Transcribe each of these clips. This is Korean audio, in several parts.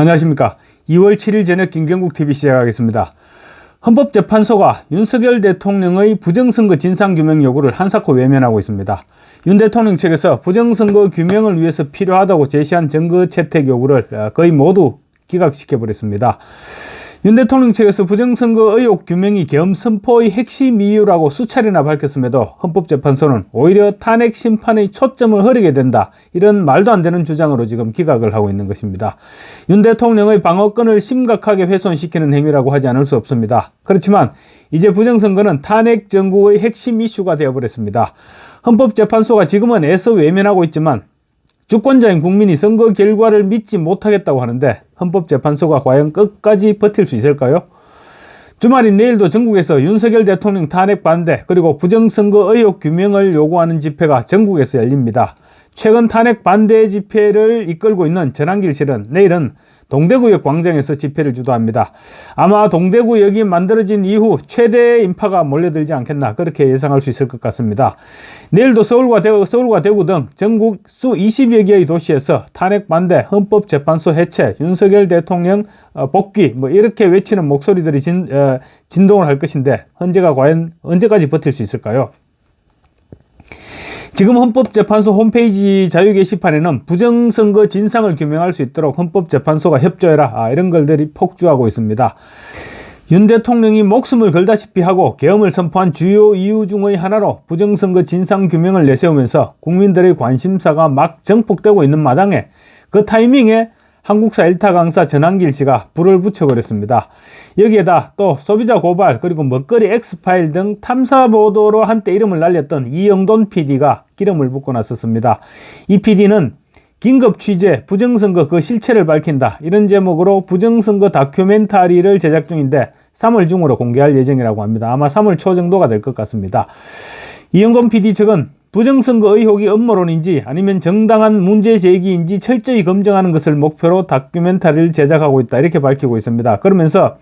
안녕하십니까. 2월 7일 저녁 김경국 TV 시작하겠습니다. 헌법재판소가 윤석열 대통령의 부정선거 진상규명 요구를 한사코 외면하고 있습니다. 윤 대통령 측에서 부정선거 규명을 위해서 필요하다고 제시한 증거 채택 요구를 어, 거의 모두 기각시켜버렸습니다. 윤 대통령 측에서 부정선거 의혹 규명이 겸 선포의 핵심 이유라고 수차례나 밝혔음에도 헌법재판소는 오히려 탄핵 심판의 초점을 흐리게 된다. 이런 말도 안 되는 주장으로 지금 기각을 하고 있는 것입니다. 윤 대통령의 방어권을 심각하게 훼손시키는 행위라고 하지 않을 수 없습니다. 그렇지만 이제 부정선거는 탄핵 정국의 핵심 이슈가 되어버렸습니다. 헌법재판소가 지금은 애써 외면하고 있지만 주권자인 국민이 선거 결과를 믿지 못하겠다고 하는데 헌법재판소가 과연 끝까지 버틸 수 있을까요? 주말인 내일도 전국에서 윤석열 대통령 탄핵 반대 그리고 부정선거 의혹 규명을 요구하는 집회가 전국에서 열립니다. 최근 탄핵 반대 집회를 이끌고 있는 전한길 씨는 내일은 동대구역 광장에서 집회를 주도합니다. 아마 동대구역이 만들어진 이후 최대 인파가 몰려들지 않겠나 그렇게 예상할 수 있을 것 같습니다. 내일도 서울과 대구, 서울과 대구 등 전국 수 20여 개의 도시에서 탄핵 반대, 헌법재판소 해체, 윤석열 대통령 어, 복귀 뭐 이렇게 외치는 목소리들이 진, 어, 진동을 할 것인데 현재가 과연 언제까지 버틸 수 있을까요? 지금 헌법재판소 홈페이지 자유 게시판에는 부정선거 진상을 규명할 수 있도록 헌법재판소가 협조해라 아, 이런 글들이 폭주하고 있습니다. 윤 대통령이 목숨을 걸다시피 하고 계엄을 선포한 주요 이유 중의 하나로 부정선거 진상 규명을 내세우면서 국민들의 관심사가 막 정폭되고 있는 마당에 그 타이밍에 한국사 일타 강사 전한길 씨가 불을 붙여버렸습니다. 여기에다 또 소비자 고발 그리고 먹거리 엑스파일 등 탐사 보도로 한때 이름을 날렸던 이영돈 PD가 기름을 붓고 나섰습니다. 이 PD는 긴급 취재 부정선거 그 실체를 밝힌다 이런 제목으로 부정선거 다큐멘터리를 제작 중인데 3월 중으로 공개할 예정이라고 합니다. 아마 3월 초 정도가 될 것 같습니다. 이영돈 PD 측은 부정선거 의혹이 음모론인지 아니면 정당한 문제 제기인지 철저히 검증하는 것을 목표로 다큐멘터리를 제작하고 있다 이렇게 밝히고 있습니다. 그러면서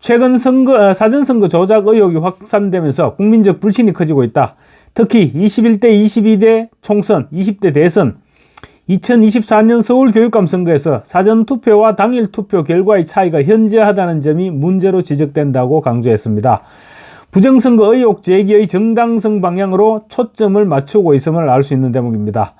최근 선거 어, 사전선거 조작 의혹이 확산되면서 국민적 불신이 커지고 있다. 특히 21대 22대 총선, 20대 대선, 2024년 서울교육감 선거에서 사전투표와 당일투표 결과의 차이가 현저하다는 점이 문제로 지적된다고 강조했습니다. 부정선거 의혹 제기의 정당성 방향으로 초점을 맞추고 있음을 알 수 있는 대목입니다.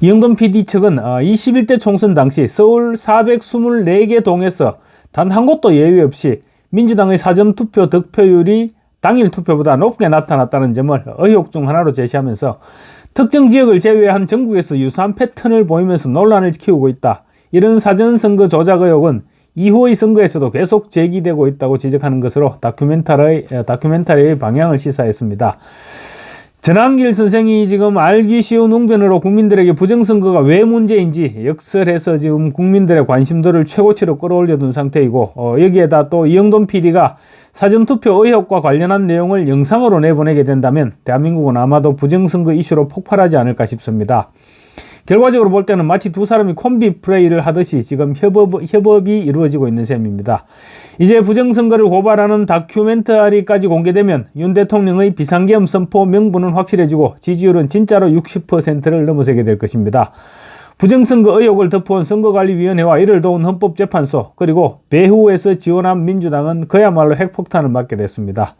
이영돈 PD 측은 21대 총선 당시 서울 424개 동에서 단 한 곳도 예외 없이 민주당의 사전투표 득표율이 당일 투표보다 높게 나타났다는 점을 의혹 중 하나로 제시하면서 특정 지역을 제외한 전국에서 유사한 패턴을 보이면서 논란을 키우고 있다. 이런 사전선거 조작 의혹은 이후의 선거에서도 계속 제기되고 있다고 지적하는 것으로 다큐멘터리, 다큐멘터리의 방향을 시사했습니다. 전한길 선생이 지금 알기 쉬운 웅변으로 국민들에게 부정선거가 왜 문제인지 역설해서 지금 국민들의 관심도를 최고치로 끌어올려둔 상태이고 어, 여기에다 또 이영돈 PD가 사전투표 의혹과 관련한 내용을 영상으로 내보내게 된다면 대한민국은 아마도 부정선거 이슈로 폭발하지 않을까 싶습니다. 결과적으로 볼 때는 마치 두 사람이 콤비 플레이를 하듯이 지금 협업, 협업이 이루어지고 있는 셈입니다. 이제 부정선거를 고발하는 다큐멘터리까지 공개되면 윤 대통령의 비상계엄 선포 명분은 확실해지고 지지율은 진짜로 60%를 넘어서게 될 것입니다. 부정선거 의혹을 덮어온 선거관리위원회와 이를 도운 헌법재판소 그리고 배후에서 지원한 민주당은 그야말로 핵폭탄을 맞게 됐습니다.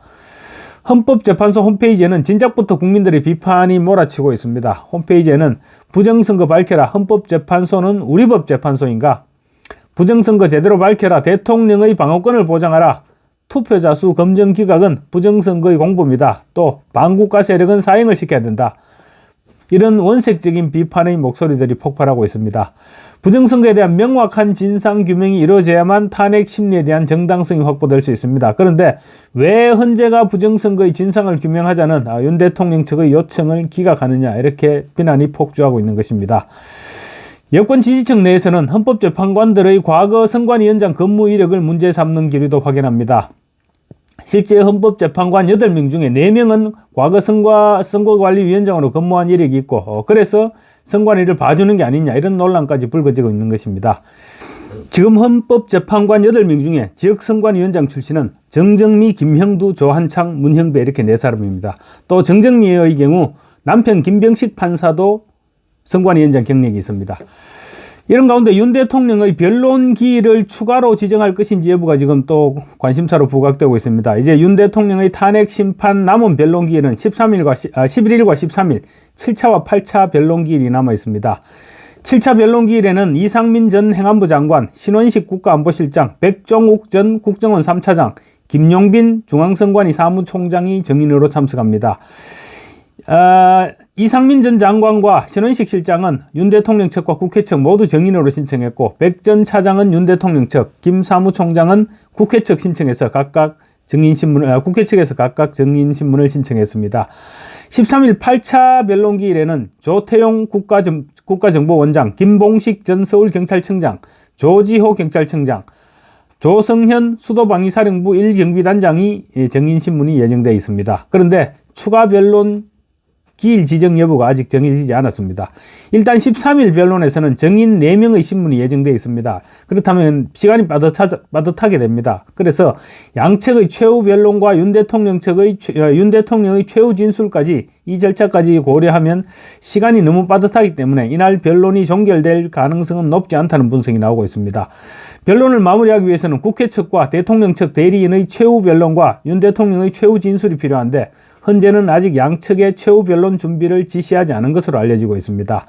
헌법재판소 홈페이지에는 진작부터 국민들의 비판이 몰아치고 있습니다. 홈페이지에는 부정선거 밝혀라 헌법재판소는 우리 법 재판소인가? 부정선거 제대로 밝혀라 대통령의 방어권을 보장하라 투표자 수 검증 기각은 부정선거의 공범이다. 또 반국가 세력은 사행을 시켜야 된다. 이런 원색적인 비판의 목소리들이 폭발하고 있습니다. 부정선거에 대한 명확한 진상규명이 이루어져야만 탄핵 심리에 대한 정당성이 확보될 수 있습니다. 그런데 왜 헌재가 부정선거의 진상을 규명하자는 아, 윤 대통령 측의 요청을 기각하느냐 이렇게 비난이 폭주하고 있는 것입니다. 여권 지지층 내에서는 헌법재판관들의 과거 선관위원장 근무 이력을 문제 삼는 기류도 확인합니다. 실제 헌법재판관 8명 중에 4명은 과거 선거, 선거관리위원장으로 근무한 이력이 있고 어, 그래서 선관위를 봐주는 게 아니냐 이런 논란까지 불거지고 있는 것입니다. 지금 헌법재판관 8명 중에 지역선관위원장 출신은 정정미, 김형두, 조한창, 문형배 이렇게 네 사람입니다. 또 정정미의 경우 남편 김병식 판사도 선관위원장 경력이 있습니다. 이런 가운데 윤 대통령의 변론기를 추가로 지정할 것인지 여부가 지금 또 관심사로 부각되고 있습니다. 이제 윤 대통령의 탄핵 심판 남은 변론기일은 13일과 11일과 13일 7차와 8차 변론기일이 남아 있습니다. 7차 변론기일에는 이상민 전 행안부 장관, 신원식 국가안보실장, 백종욱 전 국정원 3차장, 김용빈 중앙선관위 사무총장이 정인으로 참석합니다. 아, 이상민 전 장관과 신원식 실장은 윤 대통령 측과 국회 측 모두 정인으로 신청했고 백 전 차장은 윤 대통령 측, 김 사무총장은 국회 측 신청해서 각각 정인 신문, 아, 국회 측에서 각각 정인 신문을 신청했습니다. 13일 8차 변론기일에는 조태용 국가정, 국가정보원장, 김봉식 전 서울경찰청장, 조지호 경찰청장, 조성현 수도방위사령부 1경비단장이 예, 정인 신문이 예정되어 있습니다. 그런데 추가 변론 기일 지정 여부가 아직 정해지지 않았습니다. 일단 13일 변론에서는 정인 4명의 신문이 예정되어 있습니다. 그렇다면 시간이 빠듯하, 빠듯하게 됩니다. 그래서 양측의 최후 변론과 윤 대통령 측의 최- 어, 윤 대통령의 최후 진술까지 이 절차까지 고려하면 시간이 너무 빠듯하기 때문에 이날 변론이 종결될 가능성은 높지 않다는 분석이 나오고 있습니다. 변론을 마무리하기 위해서는 국회 측과 대통령 측 대리인의 최후 변론과 윤 대통령의 최후 진술이 필요한데 현재는 아직 양측의 최후 변론 준비를 지시하지 않은 것으로 알려지고 있습니다.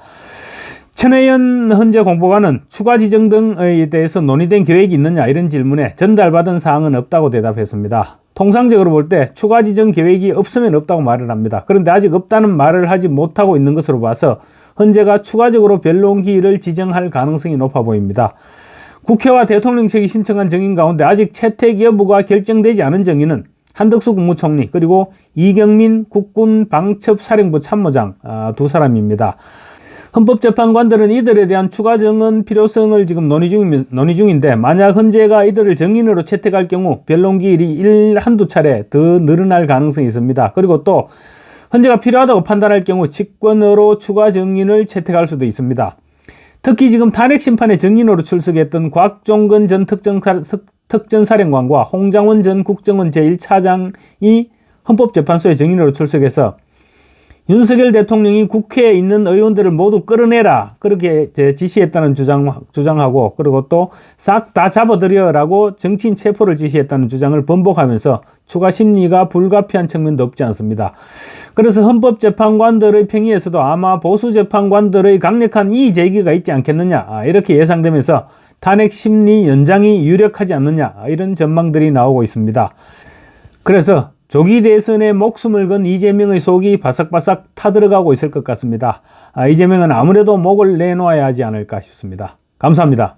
천혜연 헌재 공보관은 추가 지정 등에 대해서 논의된 계획이 있느냐 이런 질문에 전달받은 사항은 없다고 대답했습니다. 통상적으로 볼 때 추가 지정 계획이 없으면 없다고 말을 합니다. 그런데 아직 없다는 말을 하지 못하고 있는 것으로 봐서 헌재가 추가적으로 변론 기일을 지정할 가능성이 높아 보입니다. 국회와 대통령 측이 신청한 정인 가운데 아직 채택 여부가 결정되지 않은 정인은 한덕수 국무총리 그리고 이경민 국군 방첩사령부 참모장 아, 두 사람입니다. 헌법재판관들은 이들에 대한 추가 정은 필요성을 지금 논의, 중, 논의 중인데 만약 헌재가 이들을 정인으로 채택할 경우 변론기일이 일 한두 차례 더 늘어날 가능성이 있습니다. 그리고 또 헌재가 필요하다고 판단할 경우 직권으로 추가 정인을 채택할 수도 있습니다. 특히 지금 탄핵 심판에 정인으로 출석했던 곽종근 전 특정사, 특전사령관과 홍장원 전 국정원 제1차장이 헌법재판소에 정인으로 출석해서 윤석열 대통령이 국회에 있는 의원들을 모두 끌어내라 그렇게 지시했다는 주장 주장하고 그리고 또 싹 다 잡아들여라고 정치인 체포를 지시했다는 주장을 번복하면서 추가 심리가 불가피한 측면도 없지 않습니다. 그래서 헌법재판관들의 평의에서도 아마 보수 재판관들의 강력한 이의 제기가 있지 않겠느냐 아, 이렇게 예상되면서 탄핵 심리 연장이 유력하지 않느냐 아, 이런 전망들이 나오고 있습니다. 그래서 조기 대선에 목숨을 건 이재명의 속이 바삭바삭 타들어가고 있을 것 같습니다. 아, 이재명은 아무래도 목을 내놓아야 하지 않을까 싶습니다. 감사합니다.